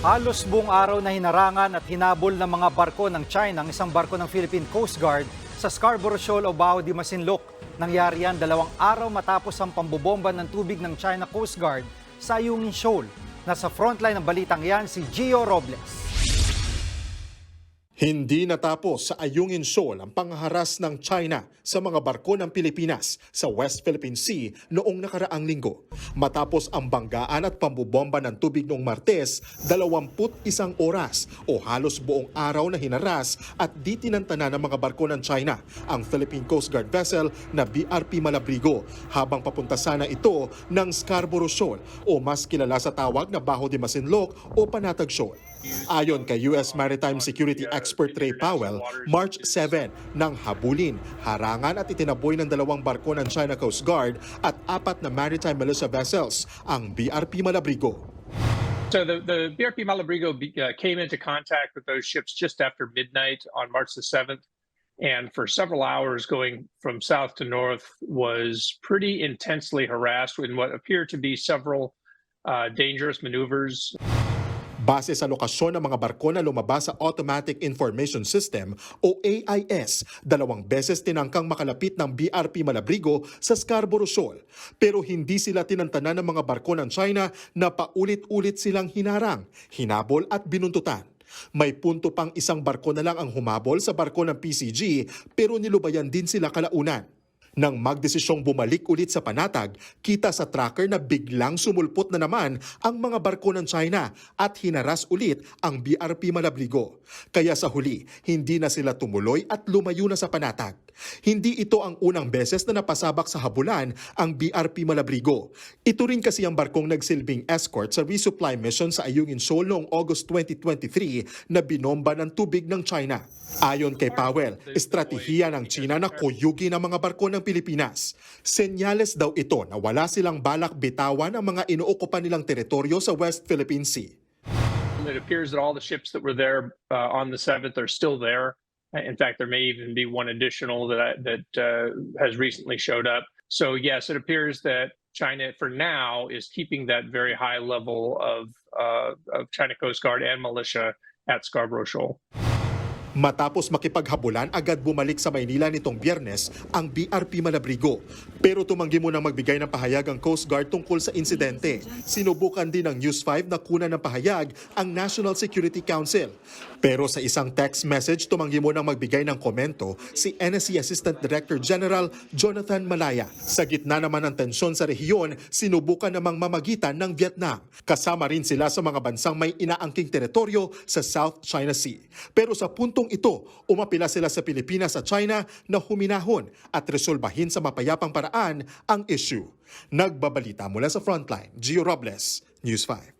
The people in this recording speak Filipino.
Halos buong araw na hinarangan at hinabol ng mga barko ng China ang isang barko ng Philippine Coast Guard sa Scarborough Shoal o Bao de Masinloc. Nangyari yan dalawang araw matapos ang pambobomba ng tubig ng China Coast Guard sa Ayungin Shoal. Nasa frontline ng balitang yan si Gio Robles. Hindi natapos sa Ayungin Shoal ang pangharas ng China sa mga barko ng Pilipinas sa West Philippine Sea noong nakaraang linggo. Matapos ang banggaan at pambubomba ng tubig noong Martes, 21 oras o halos buong araw na hinaras at di tinantana ng mga barko ng China ang Philippine Coast Guard vessel na BRP Malabrigo habang papunta sana ito ng Scarborough Shoal o mas kilala sa tawag na Baho de Masinloc o Panatag Shoal. Ayon kay US Maritime Security expert Ray Powell, March 7 nang habulin, harangan at itinaboy ng dalawang barko ng China Coast Guard at apat na maritime militia vessels ang BRP Malabrigo. So the, the BRP Malabrigo uh, came into contact with those ships just after midnight on March the 7th. And for several hours going from south to north was pretty intensely harassed in what appeared to be several uh, dangerous maneuvers. Base sa lokasyon ng mga barko na lumabas sa Automatic Information System o AIS, dalawang beses tinangkang makalapit ng BRP Malabrigo sa Scarborough Shoal. Pero hindi sila tinantanan ng mga barko ng China na paulit-ulit silang hinarang, hinabol at binuntutan. May punto pang isang barko na lang ang humabol sa barko ng PCG pero nilubayan din sila kalaunan. Nang magdesisyong bumalik ulit sa panatag, kita sa tracker na biglang sumulpot na naman ang mga barko ng China at hinaras ulit ang BRP Malabrigo. Kaya sa huli, hindi na sila tumuloy at lumayo na sa panatag. Hindi ito ang unang beses na napasabak sa habulan ang BRP Malabrigo. Ito rin kasi ang barkong nagsilbing escort sa resupply mission sa Ayungin Shoal noong August 2023 na binomba ng tubig ng China. Ayon kay Powell, estratehiya ng China na kuyugi ng mga barko ng Pilipinas. Senyales daw ito na wala silang balak bitawan ang mga inuokupan nilang teritoryo sa West Philippine Sea. It appears that all the ships that were there uh, on the 7th are still there. In fact, there may even be one additional that that uh, has recently showed up. So yes, it appears that China, for now, is keeping that very high level of uh, of China Coast Guard and militia at Scarborough Shoal. Matapos makipaghabulan, agad bumalik sa Maynila nitong biyernes ang BRP Malabrigo. Pero tumanggi mo nang magbigay ng pahayag ang Coast Guard tungkol sa insidente. Sinubukan din ng News 5 na kunan ng pahayag ang National Security Council. Pero sa isang text message, tumanggi mo nang magbigay ng komento si NSC Assistant Director General Jonathan Malaya. Sa gitna naman ng tensyon sa rehiyon, sinubukan namang mamagitan ng Vietnam. Kasama rin sila sa mga bansang may inaangking teritoryo sa South China Sea. Pero sa puntong ito, umapila sila sa Pilipinas at China na huminahon at resolbahin sa mapayapang paraan ang issue. Nagbabalita mula sa Frontline, Gio Robles, News 5.